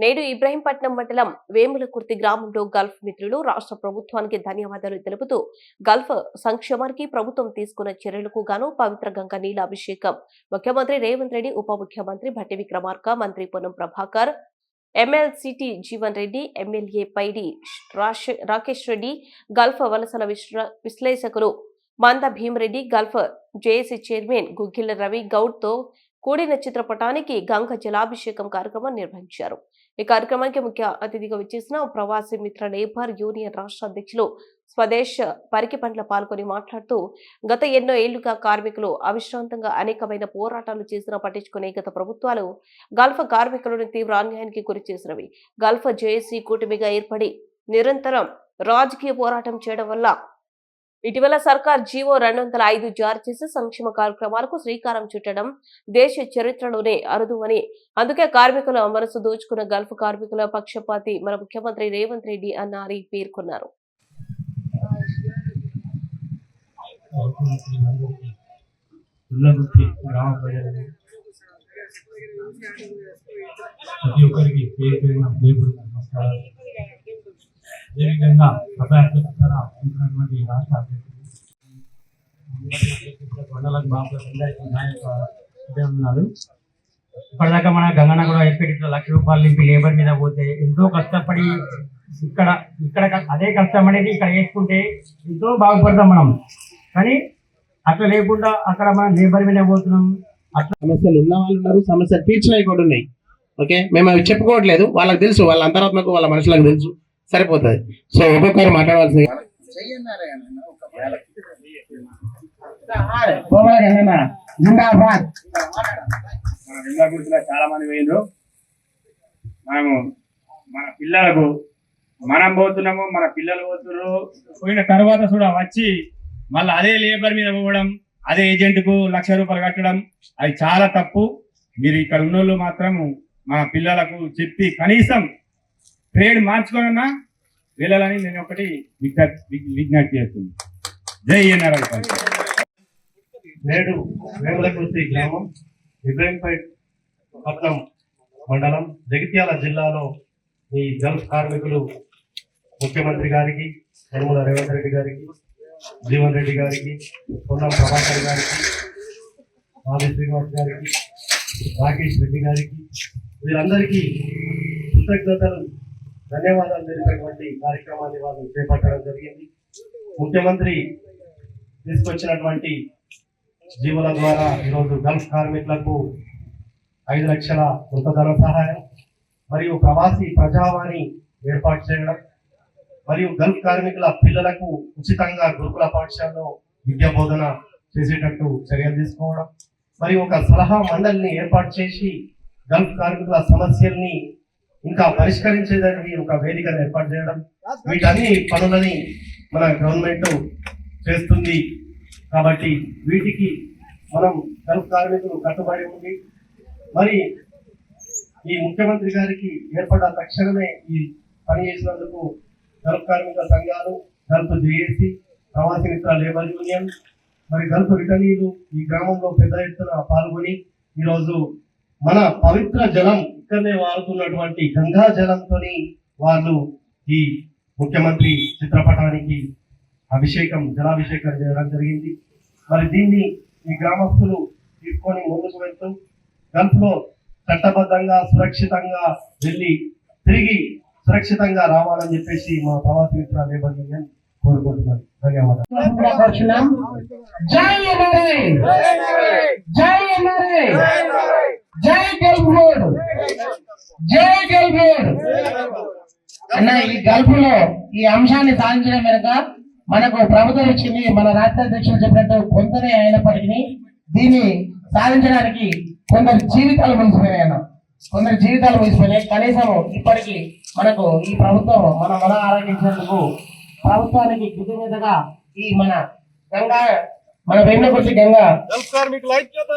నేడు ఇబ్రహీంపట్నం మండలం వేములకుర్తి గ్రామంలో గల్ఫ్ మిత్రులు రాష్ట్ర ప్రభుత్వానికి ధన్యవాదాలు తెలుపుతూ గల్ఫ్ సంక్షేమానికి ప్రభుత్వం తీసుకున్న చర్యలకు గాను పవిత్ర గంగ నీళ్ళ అభిషేకం ముఖ్యమంత్రి రేవంత్ రెడ్డి ఉప ముఖ్యమంత్రి భట్టి విక్రమార్క మంత్రి Ponnam Prabhakar MLC T Jeevan Reddy MLA Paidi Rakesh Reddy Gulf వలసల విశ్లేషకులు Manda Bhimreddy Gulf JAC chairman Guggilla Ravi గౌడ్తో కూడిన చిత్రపటానికి గంగ జలాభిషేకం కార్యక్రమం నిర్వహించారు. ఈ కార్యక్రమానికి ముఖ్య అతిథిగా విచ్చేసిన ప్రవాసీ మిత్ర లేబర్ యూనియన్ రాష్ట్ర అధ్యక్షులు స్వదేశ్ పంటల పాల్గొని మాట్లాడుతూ గత ఎన్నో ఏళ్ళుగా కార్మికులు అవిశ్రాంతంగా అనేకమైన పోరాటాలు చేసినా పట్టించుకునే గత ప్రభుత్వాలు గల్ఫ్ కార్మికులను తీవ్ర అన్యాయానికి గురి చేసినవి. గల్ఫ్ జేఏసీ కూటమిగా ఏర్పడి నిరంతరం రాజకీయ పోరాటం చేయడం వల్ల ఇటీవల సర్కార్ జీవో రెండు వందల ఐదు జారీ చేసి సంక్షేమ కార్యక్రమాలకు శ్రీకారం చుట్టడం దేశ చరిత్రలోనే అరుదు అని అందుకే కార్మికుల మనసు దోచుకున్న గల్ఫ్ కార్మికుల పక్షపాతి మన ముఖ్యమంత్రి రేవంత్ రెడ్డి అన్నారి పేర్కొన్నారు. ప్రతి ఒక్కరికి పేరు పేరు అదేవిధంగా ఉంటున్నటువంటి రాష్ట్ర కొండలకు బాబు ఉన్నారు. ఇప్పటిదాకా మన గంగన కూడా ఇట్లా లక్ష రూపాయలు నింపి లేబర్ మీద పోతే ఎంతో కష్టపడి ఇక్కడ ఇక్కడ అదే కష్టం అనేది ఇక్కడ వేసుకుంటే ఎంతో బాగుపడతాం మనం. కానీ అట్లా లేకుండా అక్కడ మనం లేబర్ మీద పోతున్నాం. అట్లా సమస్యలు ఉన్న వాళ్ళు ఉన్నారు సమస్యలు తీర్చినవి కూడా ఉన్నాయి. ఓకే? మేము అవి చెప్పుకోవట్లేదు. వాళ్ళకి తెలుసు వాళ్ళ అంతరాత్మకు వాళ్ళ మనుషులకు తెలుసు. సరిపోతుంది. సో ఒక్కొక్కరు మాట్లాడవలసింది. మన చాలా మంది పోయిండ్రు. మనము మన పిల్లలకు మనం పోతున్నాము మన పిల్లలు పోతున్నారు పోయిన తర్వాత కూడా వచ్చి మళ్ళీ అదే లేబర్ మీద పోవడం అదే ఏజెంట్కు లక్ష రూపాయలు కట్టడం అది చాలా తప్పు. మీరు ఇక్కడ ఉన్నోళ్ళు మాత్రం మా పిల్లలకు చెప్పి కనీసం ట్రేడ్ మార్చుకోనన్నా వెళ్ళాలని నేను ఒకటి విజ్ఞప్తి చేస్తుంది జై ఎన్ఆర్ఐ నేడు వేములకుర్తి గ్రామం ఇబ్రాహీంపేట్ పట్నం మండలం జగిత్యాల జిల్లాలో ఈ గల్ఫ్ కార్మికులు ముఖ్యమంత్రి గారికి యనమల రేవంత్ రెడ్డి గారికి జీవన్ రెడ్డి గారికి పొన్నం ప్రభాకర్ గారికి ఆది శ్రీనివాస్ గారికి రాకేష్ రెడ్డి గారికి వీరందరికీ కృతజ్ఞతలు ధన్యవాదాలు తెలిపినటువంటి కార్యక్రమాన్ని వాళ్ళు చేపట్టడం జరిగింది. ముఖ్యమంత్రి తీసుకొచ్చినటువంటి జీవుల ద్వారా ఈరోజు గల్ఫ్ కార్మికులకు ఐదు లక్షల మృతధన సహాయం మరియు ప్రవాసీ ప్రజావాణి ఏర్పాటు చేయడం మరియు గల్ఫ్ కార్మికుల పిల్లలకు ఉచితంగా గురుకుల పాఠశాలలో విద్యా బోధన చేసేటట్టు చర్యలు తీసుకోవడం మరియు ఒక సలహా మండలిని ఏర్పాటు చేసి గల్ఫ్ కార్మికుల సమస్యల్ని ఇంకా పరిష్కరించేదానికి ఒక వేదికను ఏర్పాటు చేయడం. వీటన్ని పనులని మన గవర్నమెంట్ చేస్తుంది. కాబట్టి వీటికి మనం గల్ఫ్ కార్మికులు కట్టుబడి ఉంది మరి ఈ ముఖ్యమంత్రి గారికి ఏర్పడ్డ తక్షణమే ఈ పని చేసినందుకు గల్ఫ్ కార్మిక సంఘాలు Gulf JAC Pravasi Mitra labour union మరి గల్ఫ్ రిటర్నీలు ఈ గ్రామంలో పెద్ద ఎత్తున పాల్గొని ఈరోజు మన పవిత్ర జలం ఇక్కడనే వాడుతున్నటువంటి గంగా జలంతోని వాళ్ళు ఈ ముఖ్యమంత్రి చిత్రపటానికి అభిషేకం జలాభిషేకం చేయడం జరిగింది. మరి దీన్ని ఈ గ్రామస్తులు తీసుకొని ముందుకు వెళ్తూ గల్ఫ్లో చట్టబద్ధంగా సురక్షితంగా వెళ్ళి తిరిగి సురక్షితంగా రావాలని చెప్పేసి మా ప్రవాసీ మిత్ర లేబర్ యూనియన్ కోరుకుంటున్నాను. ధన్యవాదాలు. జై జై ఎన్ఆర్ఐ జై గల్ఫ్ రోడ్ జై గల్ఫ్ రోడ్ అన్న ఈ గల్ఫ్లో ఈ అంశాన్ని సాధించడం వెనుక మనకు ప్రభుత్వం ఇచ్చింది మన రాష్ట్ర అధ్యక్షులు చెప్పినట్టు కొంతనే అయినప్పటికీ దీన్ని సాధించడానికి కొందరు జీవితాలు ముగిసిపోయినాయి అన్న. కొందరు జీవితాలు ముగిసిపోయినాయి. కనీసం ఇప్పటికీ మనకు ఈ ప్రభుత్వం మన మన ఆరోగించినందుకు ప్రభుత్వానికి కృతజ్ఞతగా ఈ మన గంగా మన వెన్నకొచ్చి గంగా. కార్మికుల ఐక్యత